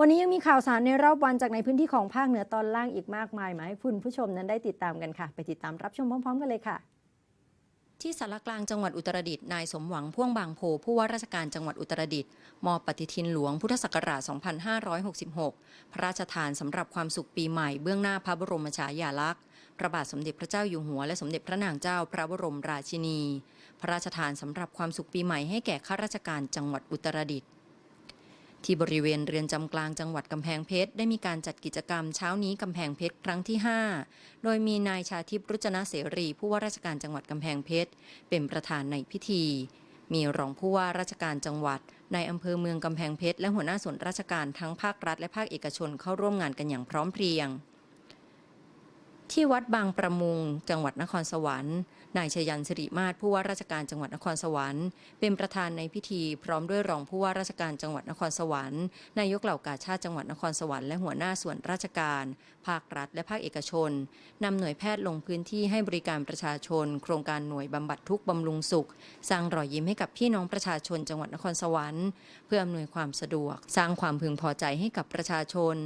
วันนี้ยังมีข่าวสารในรอบวันจากในพื้นที่ของภาคเหนือตอนล่างอีกมากมายมาให้คุณผู้ชมนั้นได้ติดตามกันค่ะ ไปติดตามรับชมพร้อมๆ กันเลยค่ะที่สารกลางจังหวัดอุตรดิตถ์นายสมหวังพ่วงบางโพผู้ว่าราชการจังหวัดอุตรดิตถ์มอบปฏิทินหลวงพุทธศักราช 2566 พระราชทานสำหรับความสุขปีใหม่เบื้องหน้าพระบรมฉายาลักษณ์พระบาทสมเด็จพระเจ้าอยู่หัวและสมเด็จพระนางเจ้าพระบรมราชินี พระราชทานสำหรับความสุขปีใหม่ให้แก่ข้าราชการจังหวัดอุตรดิตถ์ ที่บริเวณเรือนจำกลางจังหวัดกำแพงเพชรได้มีการจัดกิจกรรมเช้านี้กำแพงเพชรครั้งที่ 5 โดยมีนายชาทิพย์รุจนะเสรีผู้ว่าราชการจังหวัดกำแพงเพชรเป็นประธานในพิธี มีรองผู้ว่าราชการจังหวัดในอำเภอเมืองกำแพงเพชรและหัวหน้าส่วนราชการทั้งภาครัฐและภาคเอกชนเข้าร่วมงานกันอย่างพร้อมเพรียง ที่วัดบางประมุง จังหวัดนครสวรรค์ นายชยันสิริมาศผู้ว่าราชการจังหวัดนครสวรรค์ เป็นประธานในพิธีพร้อมด้วยรองผู้ว่าราชการจังหวัดนครสวรรค์ นายกเหล่ากาชาติจังหวัดนครสวรรค์และหัวหน้าส่วนราชการ ภาครัฐและภาคเอกชนนำหน่วยแพทย์ลงพื้นที่ให้บริการประชาชน โครงการหน่วยบำบัดทุกข์บำรุงสุข สร้างรอยยิ้มให้กับพี่น้องประชาชนจังหวัดนครสวรรค์ เพื่ออำนวยความสะดวก สร้างความพึงพอใจให้กับประชาชน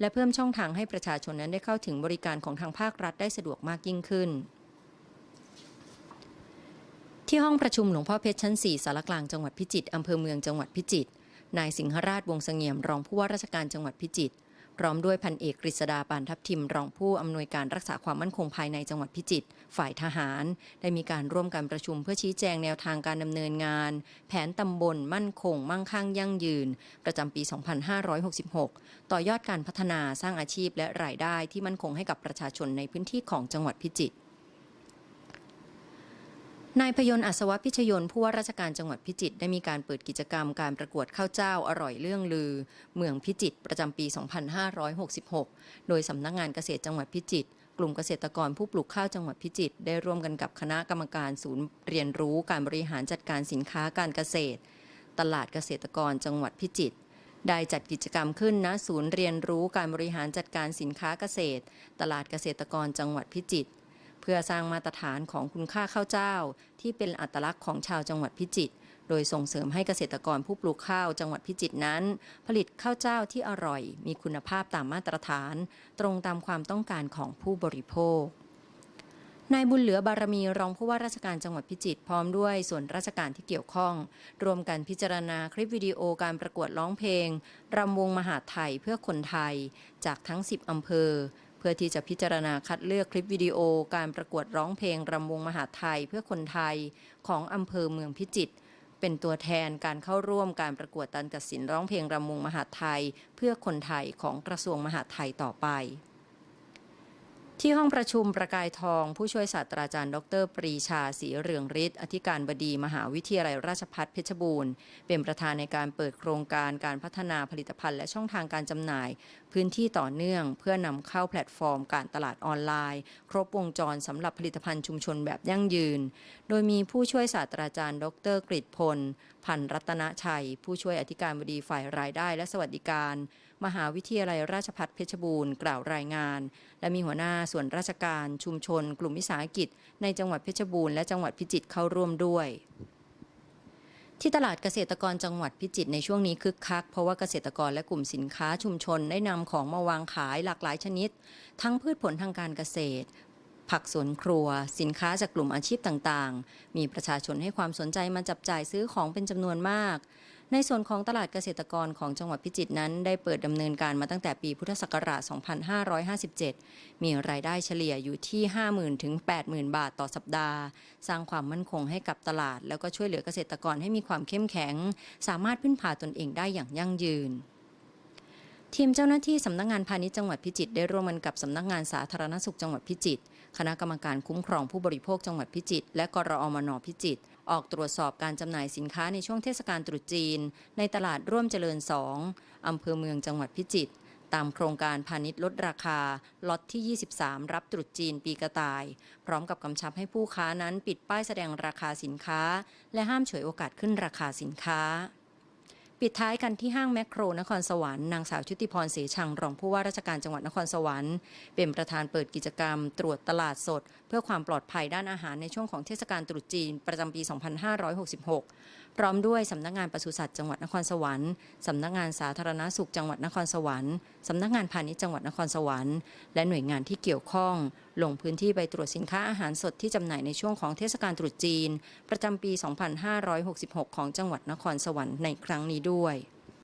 และเพิ่มช่องทางให้ประชาชนนั้นได้เข้าถึงบริการของทางภาครัฐได้สะดวกมากยิ่งขึ้น ที่ห้องประชุมหลวงพ่อเพชรชั้น 4สารกลางจังหวัดพิจิตรอำเภอเมืองจังหวัดพิจิตรนายสิงหราชวงเสงี่ยมรองผู้ว่าราชการจังหวัดพิจิตร พร้อมด้วยพันเอกกฤษดาปานทัพทิมรองผู้อำนวยการรักษาความมั่นคงภายในจังหวัดพิจิตรฝ่ายทหาร ได้มีการร่วมกันประชุมเพื่อชี้แจงแนวทางการดำเนินงาน แผนตำบลมั่นคง มั่งคั่งยั่งยืน ประจำปี 2566 ต่อยอดการพัฒนาสร้างอาชีพและรายได้ที่มั่นคงให้กับประชาชนในพื้นที่ของจังหวัดพิจิตร นายพยนต์อัศวพิชยนผู้ว่าราชการจังหวัดพิจิตรได้มีการเปิดกิจกรรมการประกวดข้าวเจ้าอร่อยเรื่องลือ เมืองพิจิตรประจำปี 2566 โดยสำนักงานเกษตรจังหวัดพิจิตรกลุ่มเกษตรกรผู้ปลูกข้าวจังหวัดพิจิตรได้ร่วมกันกับคณะกรรมการศูนย์เรียนรู้การบริหารจัดการสินค้าการเกษตร ตลาดเกษตรกรจังหวัดพิจิตรได้จัดกิจกรรมขึ้นณศูนย์เรียนรู้การบริหารจัดการสินค้าเกษตร ตลาดเกษตรกรจังหวัดพิจิตร พื่อสร้างมาตรฐานของคุณค่าข้าวเจ้า ที่เป็นอัตลักษณ์ของชาวจังหวัดพิจิตรโดยส่งเสริมให้เกษตรกรผู้ปลูกข้าวจังหวัดพิจิตรนั้น ผลิตข้าวเจ้าที่อร่อย มีคุณภาพตามมาตรฐาน ตรงตามความต้องการของผู้บริโภคนายบุญเหลือบารมีรองผู้ว่าราชการจังหวัดพิจิตรพร้อมด้วยส่วนราชการที่เกี่ยวข้อง รวมกันพิจารณาคลิปวิดีโอการประกวดร้องเพลง รำวงมหาไทยเพื่อคนไทย จากทั้ง 10 อำเภอ เพื่อที่จะพิจารณาคัดเลือกคลิปวิดีโอการประกวดร้องเพลงรำวงมหาไทยเพื่อคนไทยของอำเภอเมืองพิจิตรเป็นตัวแทนการเข้าร่วมการประกวดตัดสินร้องเพลงรำวงมหาไทย เพื่อคนไทยของกระทรวงมหาดไทยต่อไป ที่ห้องประชุมประกายทอง ผู้ช่วยศาสตราจารย์ ดร ปรีชาศรีเรืองฤทธิ์อธิการบดีมหาวิทยาลัยราชภัฏเพชรบูรณ์ เป็นประธานในการเปิดโครงการการพัฒนาผลิตภัณฑ์และช่องทางการจำหน่าย พื้นที่ต่อเนื่อง เพื่อนำเข้าแพลตฟอร์ม การตลาดออนไลน์ ครบวงจรสำหรับผลิตภัณฑ์ชุมชนแบบยั่งยืน โดยมีผู้ช่วยศาสตราจารย์ ดรกฤษพล พันรัตนชัย ผู้ช่วยอธิการบดีฝ่ายรายได้และสวัสดิการ มหาวิทยาลัยราชภัฏเพชรบูรณ์กล่าวรายงาน และมีหัวหน้าส่วนราชการชุมชน กลุ่มวิสาหกิจ ในจังหวัดเพชรบูรณ์และจังหวัดพิจิตรเข้าร่วมด้วยที่ตลาดเกษตรกรจังหวัดพิจิตรในช่วงนี้คึกคัก เพราะว่าเกษตรกรและกลุ่มสินค้าชุมชนได้นำของมาวางขายหลากหลายชนิด ทั้งพืชผลทางการเกษตร ผักสวนครัว สินค้าจากกลุ่มอาชีพต่างๆ มีประชาชนให้ความสนใจมาจับจ่ายซื้อของเป็นจำนวนมาก ในส่วนของตลาดเกษตรกรของจังหวัดพิจิตรนั้น ได้เปิดดำเนินการมาตั้งแต่ปีพุทธศักราช 2557 มีรายได้เฉลี่ยอยู่ที่ 50,000 ถึง 80,000 บาทต่อสัปดาห์ สร้างความมั่นคงให้กับตลาด แล้วก็ช่วยเหลือเกษตรกรให้มีความเข้มแข็ง สามารถพึ่งพาตนเองได้อย่างยั่งยืนทีมเจ้าหน้าที่สำนักงานพาณิชย์จังหวัดพิจิตรได้ร่วมกันกับสำนักงานสาธารณสุขจังหวัดพิจิตรคณะกรรมการคุ้มครองผู้บริโภคจังหวัดพิจิตรและกรอมนพิจิตร ออกตรวจสอบการจำหน่ายสินค้าในช่วงเทศกาลตรุษจีน ในตลาดร่วมเจริญ 2 อำเภอเมืองจังหวัดพิจิตรตามโครงการพาณิชย์ลดราคา ล็อตที่ 23 รับตรุษจีนปีกระต่าย พร้อมกับกำชับให้ผู้ค้านั้นปิดป้ายแสดงราคาสินค้า และห้ามฉวยโอกาสขึ้นราคาสินค้า ปิดท้ายกันที่ห้างแมคโครนครสวรรค์นางสาวชุติพรเสชังรองผู้ว่าราชการจังหวัดนครสวรรค์เป็นประธานเปิดกิจกรรม ตรวจตลาดสด เพื่อความปลอดภัยด้านอาหารในช่วงของเทศกาลตรุษจีนประจำปี 2566 พร้อมด้วยสำนักงานปศุสัตว์จังหวัดนครสวรรค์สำนักงานสาธารณสุขจังหวัดนครสวรรค์สำนักงานพาณิชย์จังหวัดนครสวรรค์และหน่วยงานที่เกี่ยวข้อง ลงพื้นที่ไปตรวจสินค้าอาหารสดที่จำหน่ายในช่วงของเทศกาลตรุษจีน ประจำปี 2566 ของจังหวัดนครสวรรค์ในครั้งนี้ด้วย